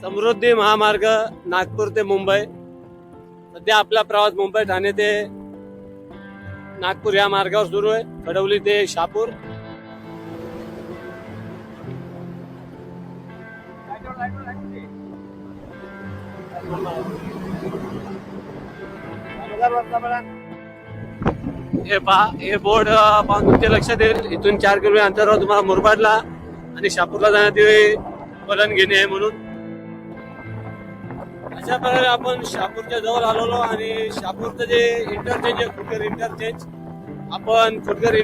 समृद्धी महामार्ग नागपूर ते मुंबई. सध्या आपला प्रवास मुंबई ठाणे ते नागपूर या मार्गावर सुरू आहे. कडवली ते शापूर हे पहा हे बोर्ड पाहून तुमचे लक्षात येईल. इथून चार किलोमीटर अंतरावर तुम्हाला मुरबाडला आणि शापूरला जाण्यात वलन घेणे आहे म्हणून. अशा प्रकारे आपण शहापूरच्या जवळ आलेलो आणि शहापूरचं जे इंटरचेंज आहे खुटकर इंटरचेंज आपण खुटकर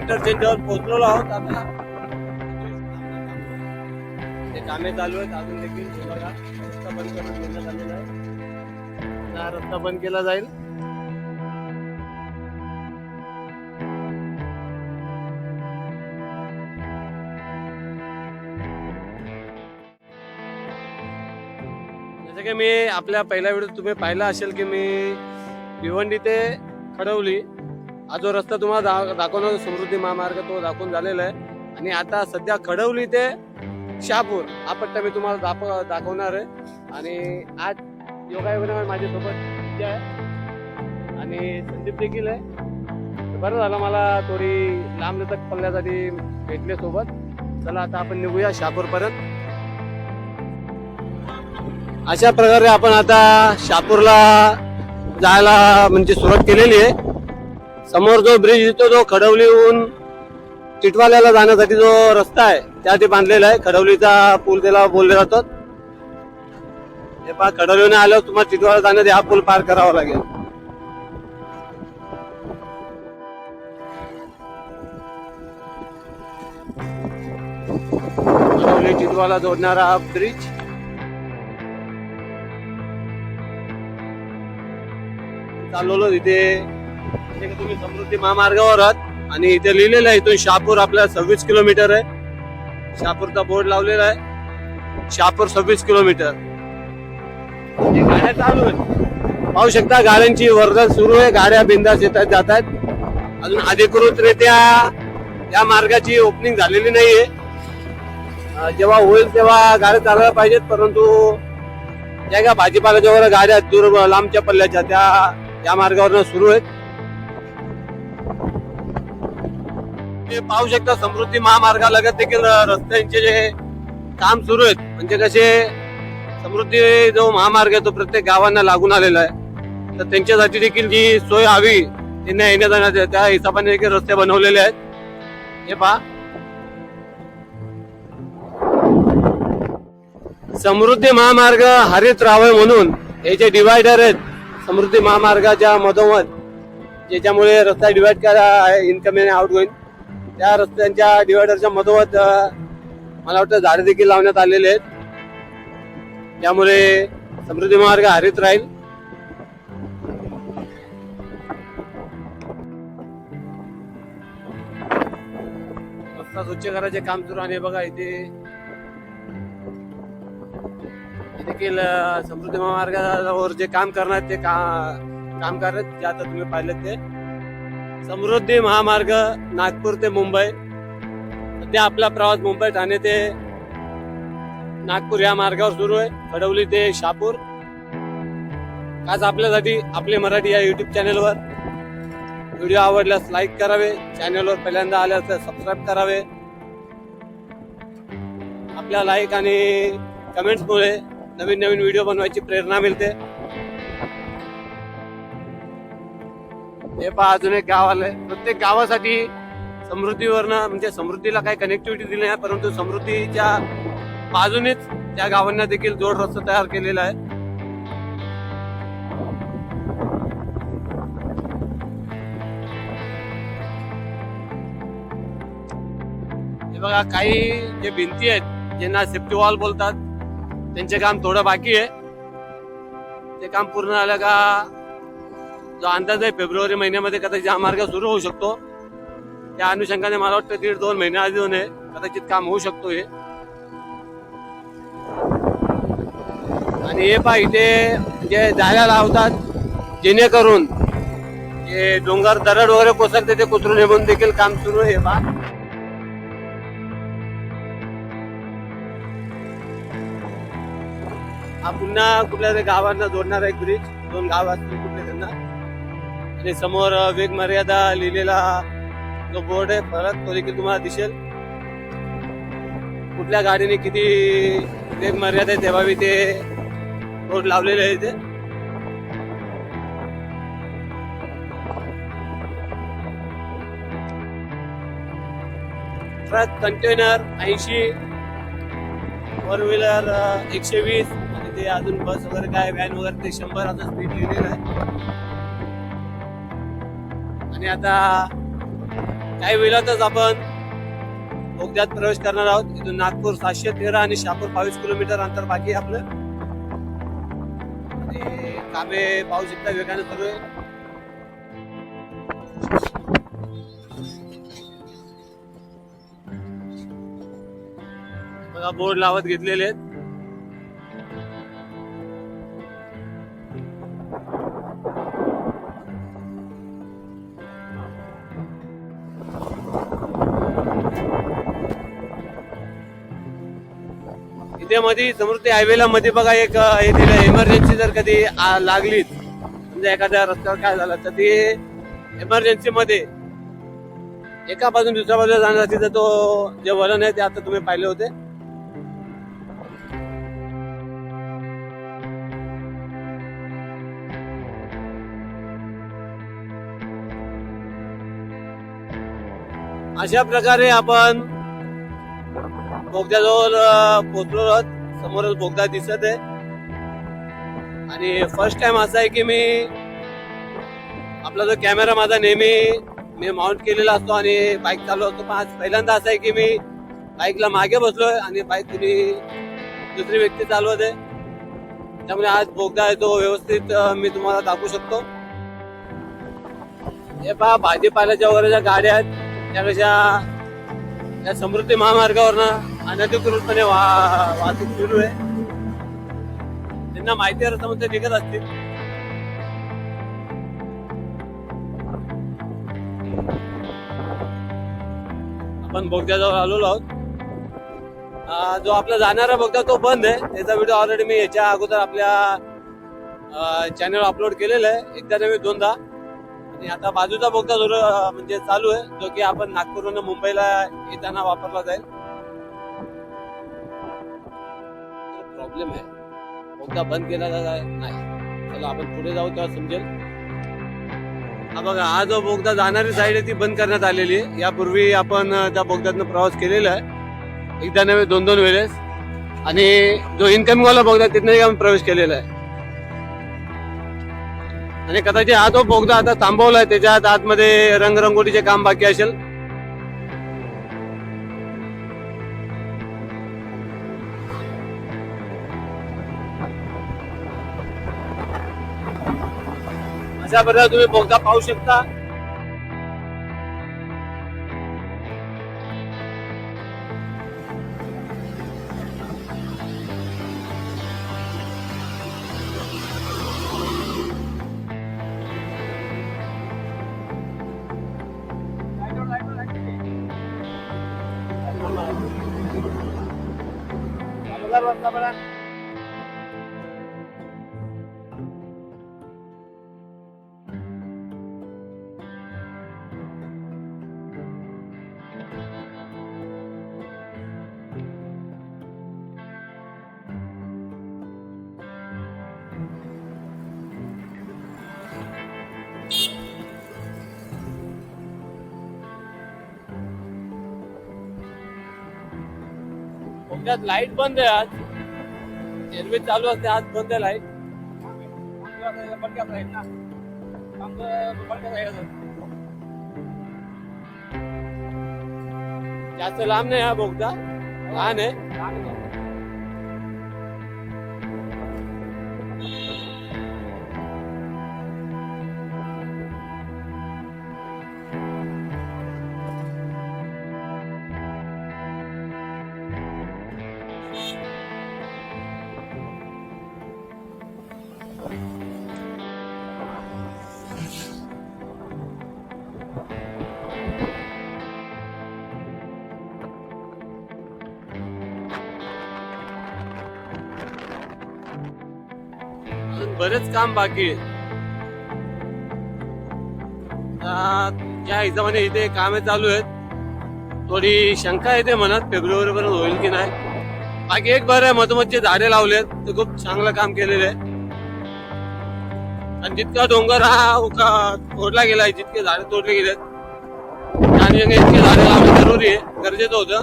जवळ पोहोचलेलो आहोत. आता ते कामे चालू आहेत अजून देखील बघा रस्ता बंद करून देण्यात आलेला आहे. रस्ता बंद केला जाईल. की मी आपल्या पहिल्या व्हिडिओ तुम्ही पाहिला असेल की मी भिवंडी ते खडवली. हा जो रस्ता तुम्हाला दा- दाखवणार समृद्धी महामार्ग तो दाखवून झालेला आहे. आणि आता सध्या खडवली ते शहापूर हा पट्टा मी तुम्हाला दाखव दाखवणार आहे. आणि आज योगायोगाने माझ्यासोबत आहे. आणि संदीप देखील आहे. बरं झालं मला थोडी लांब लचक पल्ल्यासाठी भेटले सोबत. चला आता आपण निघूया शहापूरपर्यंत. अशा प्रकारे आपण आता शापूरला जायला म्हणजे सुरुवात केलेली आहे. समोर जो ब्रिज येतो तो खडवलीहून चिटवाल्याला जाण्यासाठी जो रस्ता आहे त्या ते बांधलेला आहे. खडवलीचा पूल त्याला बोलले जातात. हे पहा खडवलीने आल्यावर तुम्हाला चिटवाला जाण्यासाठी हा पूल पार करावा लागेल. खडवली चिटवाला जोडणारा हा ब्रिज चालवलं. तिथे म्हणजे तुम्ही समृद्धी महामार्गावर आहात आणि इथे लिहिलेलं आहे इथून शहापूर आपल्या सव्वीस किलोमीटर आहे. शहापूरचा बोर्ड लावलेला आहे. शहापूर सव्वीस किलोमीटर. म्हणजे गाड्या चालू आहेत. पाहू शकता गाड्यांची वर्दळ सुरू आहे. गाड्या बिंदास येतात जात आहेत. अजून अधिकृतरित्या या मार्गाची ओपनिंग झालेली नाहीये. जेव्हा होईल तेव्हा गाड्या चालवायला पाहिजेत परंतु ज्या का भाजीपाल्याच्या वगैरे गाड्या दूर लांबच्या पल्ल्याच्या त्या या मार्गावर सुरू आहेत. ते पाहू शकता समृद्धी महामार्गालगत देखील रस्त्यांचे जे काम सुरू आहेत. म्हणजे कसे समृद्धी जो महामार्ग आहे तो प्रत्येक गावांना लागून आलेला आहे. तर त्यांच्यासाठी देखील जी सोय हवी त्यांना येण्या जाण्याच्या त्या हिशोबाने देखील रस्ते बनवलेले आहेत. हे पहा. समृद्धी महामार्ग हरित राहावे म्हणून हे जे डिवायडर आहेत समृद्धी महामार्गाच्या मधोमध ज्याच्यामुळे रस्ता डिवाइड करा इनकमिंग आउट गोईंग त्या रस्त्यांच्या डिवायडरच्या मधोमध मला वाटतं झाडे देखील लावण्यात आलेले आहेत. त्यामुळे समृद्धी महामार्ग हरित राहील. रस्ता स्वच्छ करायचे काम सुरू आणि बघा इथे हे देखील समृद्धी महामार्गावर जे काम करणार ते का काम करत जे आता तुम्ही पाहिलं ते. समृद्धी महामार्ग नागपूर ते मुंबई. सध्या आपला प्रवास मुंबई ठाणे ते नागपूर या मार्गावर सुरू आहे. खडवली ते शापूर. आज आपल्यासाठी आपले मराठी या युट्यूब चॅनेलवर व्हिडिओ आवडल्यास लाईक करावे. चॅनेलवर पहिल्यांदा आल्यास सबस्क्राईब करावे. आपल्या लाईक आणि कमेंट्समुळे नवीन नवीन व्हिडिओ बनवायची प्रेरणा मिळते. हे पहा अजून एक गाव आलंय. प्रत्येक गावासाठी समृद्धीवरनं म्हणजे समृद्धीला काही कनेक्टिव्हिटी दिली नाही परंतु समृद्धीच्या बाजूनेच त्या गावांना देखील जोड रस्ता तयार केलेला आहे. हे बघा काही जे भिंती आहेत ज्यांना सेफ्टी वॉल बोलतात त्यांचे काम थोडं बाकी आहे. ते काम पूर्ण झालं का जो अंदाज आहे फेब्रुवारी महिन्यामध्ये कदाचित हा मार्ग सुरू होऊ शकतो. त्या अनुषंगाने मला वाटतं दीड दोन महिने आधी होऊन आहे कदाचित काम होऊ शकतो हे. आणि हे पहा इथे जे जायला लावतात जेणेकरून जे डोंगर दरड वगैरे कोसरते ते कोसरून हे म्हणून देखील काम सुरू आहे हे पहा. हा पुन्हा कुठल्या तरी गावांना जोडणारा एक ब्रिज दोन गाव असतील कुठले त्यांना. आणि समोर वेग मर्यादा लिहिलेला जो बोर्ड आहे परत तो देखील तुम्हाला दिसेल. कुठल्या गाडीने किती वेग मर्यादा ठेवावी ते बोर्ड लावलेले आहे इथे. ट्रक कंटेनर ऐंशी फोर व्हीलर एकशे वीस. ते अजून बस वगैरे काय व्हॅन वगैरे ते शंभर आता स्पीड लिहिलेलं आहे. आणि आता काही वेळातच आपण बोगद्यात प्रवेश करणार आहोत. इथून नागपूर सातशे तेरा आणि शहापूर बावीस किलोमीटर अंतर बाकी आहे आपलं. आणि कामे पाहू इतका वेगाने सुरू आहे. बोर्ड लावत घेतलेले आहेत. मध्ये समृद्धी हायवेला मध्ये बघा एक हे दिलं इमर्जन्सी जर कधी लागली लागलीच म्हणजे एखाद्या रस्त्यावर काय झालं तर ते इमर्जन्सी मध्ये एका बाजून दुसऱ्या बाजूला जाण्यासाठी तर तो जे वलन आहे ते आता तुम्ही पाहिले होते. अशा प्रकारे आपण बोगद्याजवळ पोचलो आहोत. समोरच बोगदा दिसत आहे. आणि फर्स्ट टाइम असा आहे की मी आपला जो कॅमेरा माझा नेहमी मी माउंट केलेला असतो आणि बाईक चालवतो पण आज पहिल्यांदा असं आहे की मी बाईकला मागे बसलोय आणि बाईक कुणी दुसरी व्यक्ती चालवत आहे. त्यामुळे आज बोगदा आहे तो व्यवस्थित मी तुम्हाला दाखवू शकतो. हे पहा भाजीपाल्याच्या वगैरे ज्या गाड्या आहेत त्या कशा या समृद्धी महामार्गावरनं अनधिकृतपणे वा- वाहतूक सुरू आहे. त्यांना माहिती आहे रस्त्यामध्ये ते निघत असतील. आपण बोगद्याजवळ आलेलो आहोत. जो आपला जाणारा बोगदा तो बंद आहे. त्याचा व्हिडिओ ऑलरेडी मी याच्या अगोदर आपल्या चॅनल अपलोड केलेला आहे. एकदा नव्हे दोनदा. आणि आता बाजूचा बोगदा जो म्हणजे चालू आहे जो की आपण नागपूरवरून मुंबईला येताना वापरला जाईल. प्रॉब्लेम आहे बोगदा बंद केला का नाही। चला आपण पुढे जाऊ तेव्हा समजेल हा बघा हा जो बोगदा जाणारी साईड आहे ती बंद करण्यात आलेली आहे यापूर्वी आपण त्या बोगद्यातनं प्रवास केलेला आहे एकदा नव्हे दोन दोन वेळेस। आणि जो इन्कमिंग वाला बोगदा तिथनंही आम्ही प्रवेश केलेला आहे आणि कदाचित हा जो बोगदा आता थांबवला आहे त्याच्यात आतमध्ये रंगरंगोटीचे काम बाकी असेल। अशा प्रकारे तुम्ही बोगदा पाहू शकता Gracias. बोगद्यात लाइट बंद आहे आज. रेल्वे चालू असते आज बंद आहे लाइट. जास्त लांब नाही हा बोगदा. लहान आहे. बरंच काम बाकी आहे. त्या हिशोबाने इथे कामे चालू आहेत थोडी शंका येते मनात फेब्रुवारी पर्यंत होईल की नाही. बाकी एक बरं आहे मधोमधचे झाडे लावलेत ते खूप चांगलं काम केलेलं आहे. आणि जितका डोंगर हा उका तोडला गेलाय जितके झाडे तोडले गेलेत आणि इतके झाडे लावणे जरुरी आहे गरजेचं होतं.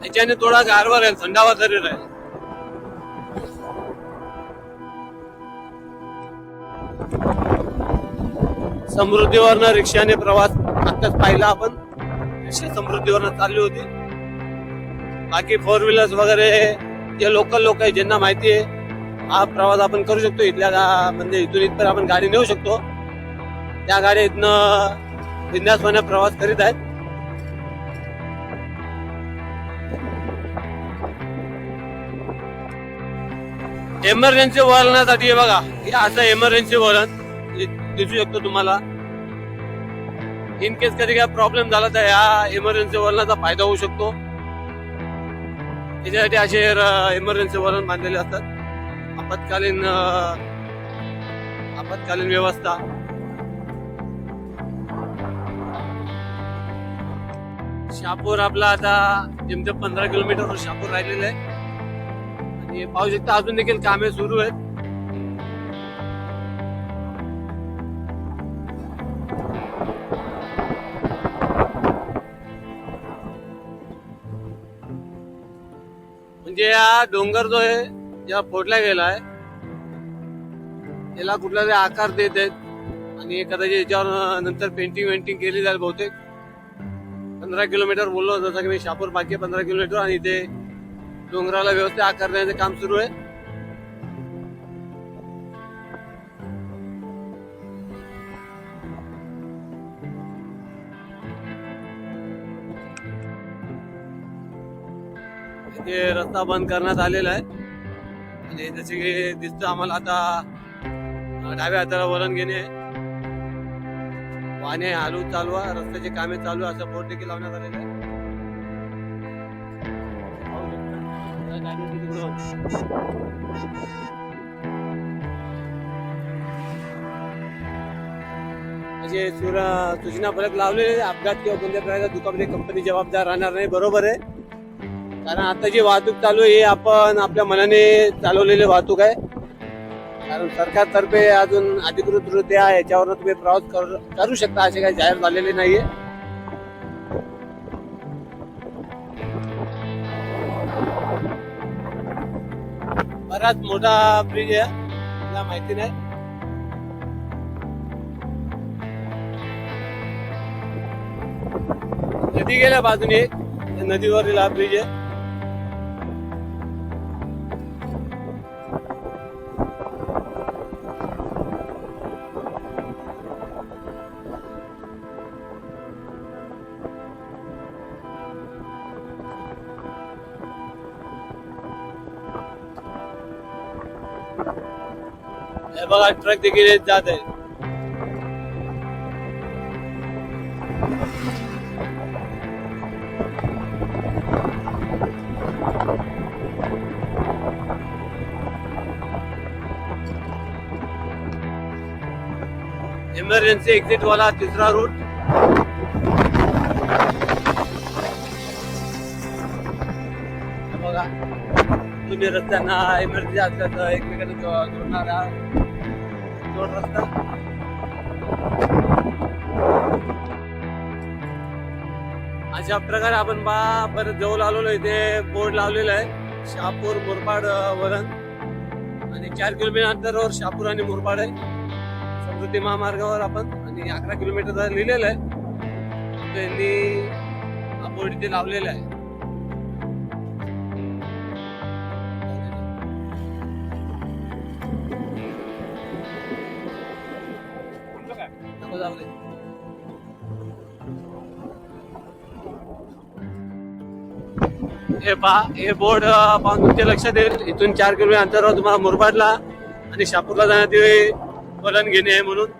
त्याच्याने थोडा गारवा राहील थंडावा तरी राहील. समृद्धीवरनं रिक्षाने प्रवास आताच पाहिला आपण. रिक्षा समृद्धीवरनं चालली होती. बाकी फोर व्हीलर्स वगैरे जे लोकल लोक आहे ज्यांना माहिती आहे हा प्रवास आपण करू शकतो. इथल्या म्हणजे इथून इथपर्यंत आपण गाडी नेऊ शकतो. त्या गाड्या इथनं बिंदासपणे प्रवास करीत आहेत. एमर्जन्सी वळणासाठी हे बघा. हे असं एमर्जन्सी वळण दिसू शकतो तुम्हाला. इन केस कधी काय प्रॉब्लेम झाला तर या इमर्जन्सी वळणाचा फायदा होऊ शकतो. त्याच्यासाठी असे इमर्जन्सी वळण बांधलेले असतात. आपत्कालीन आपत्कालीन व्यवस्था. शापूर आपला आता जेमतेम पंधरा किलोमीटरवर शापूर राहिलेलं आहे. आणि पाहू शकता अजून देखील कामे सुरू आहेत. म्हणजे हा डोंगर जो आहे जेव्हा फोडला आहे. त्याला कुठला तरी आकार देत आहेत. आणि कदाचित याच्यावर नंतर पेंटिंग वेंटिंग केली जाईल बहुतेक. पंधरा किलोमीटर बोललो जसं की मी शापूर बाकी पंधरा किलोमीटर आणि इथे डोंगराला व्यवस्थित आकार देण्याचं काम सुरू आहे. ते रस्ता बंद करण्यात आलेला आहे. आणि जसे की दिसतं आम्हाला आता डाव्या हाताला वळण घेणे. पाणी हालू चालू आहे रस्त्याचे कामे चालू आहे असं बोर्ड देखील लावण्यात आलेलं आहे. म्हणजे या सूचना फलक लावलेले अपघात किंवा कोणत्या प्रकारचा दुखापती कंपनी जबाबदार राहणार नाही. बरोबर आहे. कारण आता जी वाहतूक चालू आहे हे आपण आपल्या मनाने चालवलेली वाहतूक आहे. कारण सरकारतर्फे अजून अधिकृतरित्या याच्यावर तुम्ही प्रवास करू शकता. असे काही जाहीर झालेले नाहीये. बराच मोठा ब्रिज आहे. मला माहिती नाही? नदी गेल्या बाजूने नदीवरील हा ब्रिज आहे. बघा ट्रक देखील येत जात आहे. इमर्जन्सी एक्झिट वाला तिसरा रूट बघा तुम्ही रस्त्यांना इमर्जन्सी असल्याचं एकमेकांना जोडणार जोडणारा. जोड रस्ता. अशा प्रकारे आपण बा परत जवळ आलेलो इथे बोर्ड लावलेला आहे शहापूर मुरबाड वरण आणि चार किलोमीटर अंतरावर शहापूर आणि मुरबाड आहे. समृद्धी महामार्गावर आपण आणि अकरा किलोमीटर लिहिलेलं आहे. त्यांनी हा बोर्ड इथे लावलेला आहे. नको हे पहा हे बोर्ड पाहून तुमच्या लक्षात येईल. इथून चार किलोमीटर अंतरावर तुम्हाला मुरबाडला आणि शापूरला जाण्यात वलन घेणे आहे म्हणून.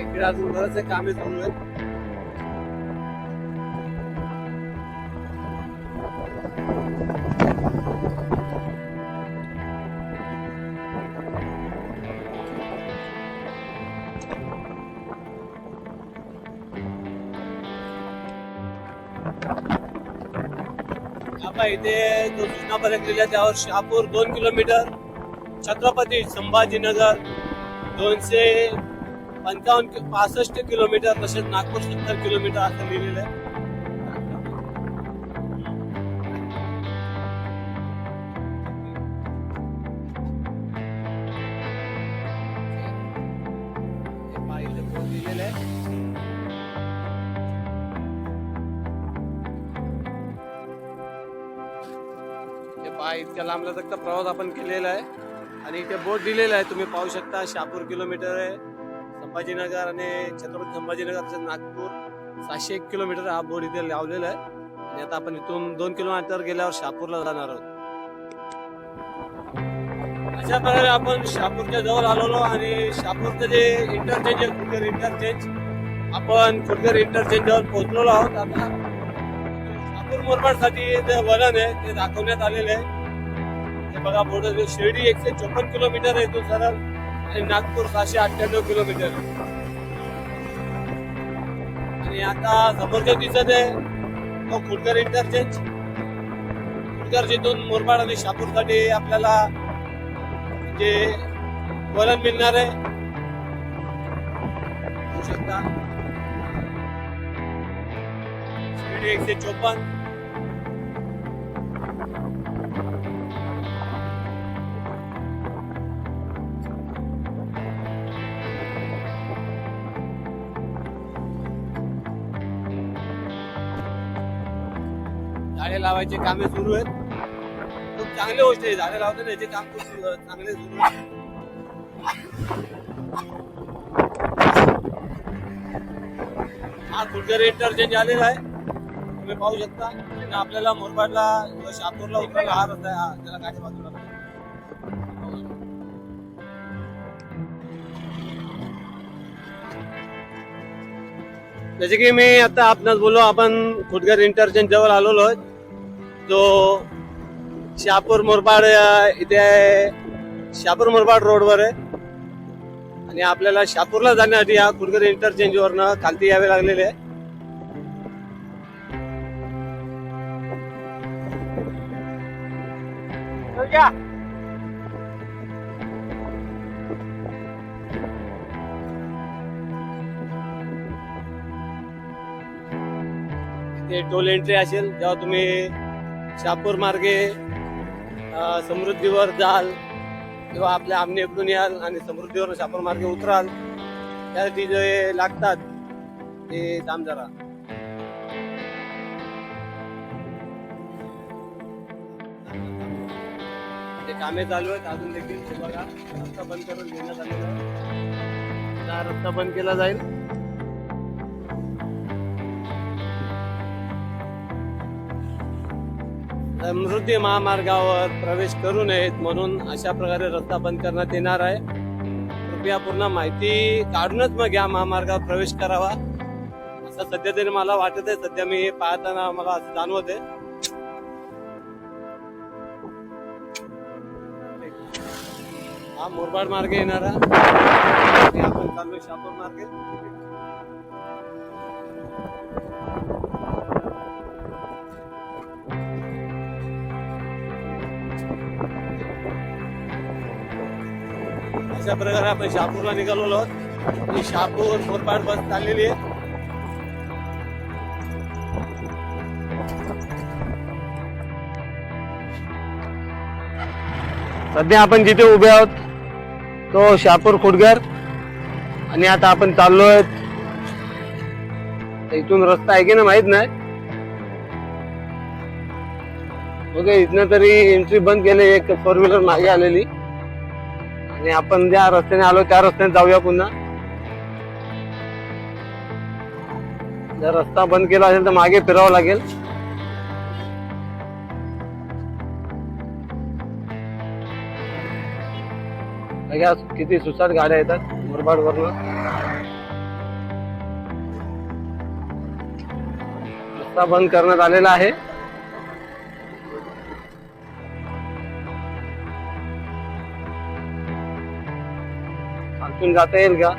इकडे अजून बरंच काम आहे इथे जो जुना पर्यंत लिहिला त्यावर शहापूर दोन किलोमीटर. छत्रपती संभाजीनगर दोनशे पंचावन्न पासष्ट किलोमीटर तसेच नागपूर सत्तर किलोमीटर असं लिहिलेलं आहे. लांबलचकचा प्रवास आपण केलेला आहे. आणि इथे बोट दिलेला आहे. तुम्ही पाहू शकता शहापूर किलोमीटर आहे. संभाजीनगर आणि छत्रपती संभाजीनगर तसेच नागपूर. सहाशे एक किलोमीटर हा बोर्ड इथे लावलेला आहे. आणि आता आपण इथून दोन किलोमीटर गेल्यावर शहापूरला जाणार आहोत. अशा प्रकारे आपण शहापूरच्या जवळ आलेलो आणि शहापूरचं जे इंटरचेंज आहे खुडकर इंटरचेंज आपण खुडकर इंटरचेंजवर पोहोचलेलो आहोत. आता शहापूर मुरबाडसाठी जे वलन आहे ते दाखवण्यात आलेले आहे. हे बघा बोर्ड शिर्डी एकशे चोपन्न किलोमीटर आहे तो सरळ आणि नागपूर सहाशे अठ्ठ्याण्णव किलोमीटर. आणि आता समोरच्या दिसत आहे. तो खुडकर इंटरचेंज खुडकर जिथून मुरबाड आणि शहापूरसाठी आपल्याला जे वलन मिळणार आहे. शकता. शिर्डी एकशे चोपन्न. झाडे लावायचे कामे सुरू आहेत. खूप चांगली गोष्ट आहे झाडे लावताना याचे काम खूप चांगले सुरू आहे हा खुडकर इंटरचेंज आलेला आहे. तुम्ही पाहू शकता. आपल्याला मोरबाडला किंवा शापूरला उतरायला हा रस्ता आहे. हा त्याला गाडी बाजूला जसे की मी आता आपणास बोललो आपण खुटगर इंटरचेंज जवळ आलेलो आहोत. जो शहापूर मुरबाड इथे. शहापूर मुरबाड रोडवर आहे. आणि आपल्याला शहापूरला जाण्यासाठी या खुडगर इंटरचेंज वरनं खालती यावे लागलेले आहे. टोल एंट्री असेल जेव्हा तुम्ही शापूर मार्गे समृद्धीवर जाल किंवा आपल्या आमनेकडून याल आणि समृद्धीवर शापूर मार्गे उतराल. त्यासाठी जे लागतात ते थांब जरा. ते कामे चालू आहेत. अजून देखील बघा. रस्ता बंद करून घेण्यात आलेला रस्ता बंद केला जाईल. समृद्धी महामार्गावर प्रवेश करू नयेत म्हणून अशा प्रकारे रस्ता बंद करण्यात येणार आहे. कृपया पूर्ण माहिती काढूनच मग या महामार्गावर प्रवेश करावा. असं सध्या तरी मला वाटत आहे. सध्या मी हे पाहताना मला असं जाणवत आहे हा मुरबाड मार्ग येणारा. आहे आपण चालू शापूर मार्गे. अशा प्रकारे आपण शहापूरला निघालो आहोत. ही शहापूर मुरबाड बस चाललेली आहे. सध्या आपण जिथे उभे आहोत तो शहापूर खुडगर आणि आता आपण चाललोय. इथून रस्ता आहे की ना माहीत नाही. ओके इथनं तरी एंट्री बंद केली एक फोर व्हीलर मागे आलेली. आणि आपण ज्या रस्त्याने आलो त्या रस्त्याने जाऊया पुन्हा. जर रस्ता बंद केला असेल तर मागे फिरावं लागेल. किती सुसाट गाड्या येतात मुरबाड वरनं रस्ता बंद करण्यात आलेला आहे. खालतून जाता येईल का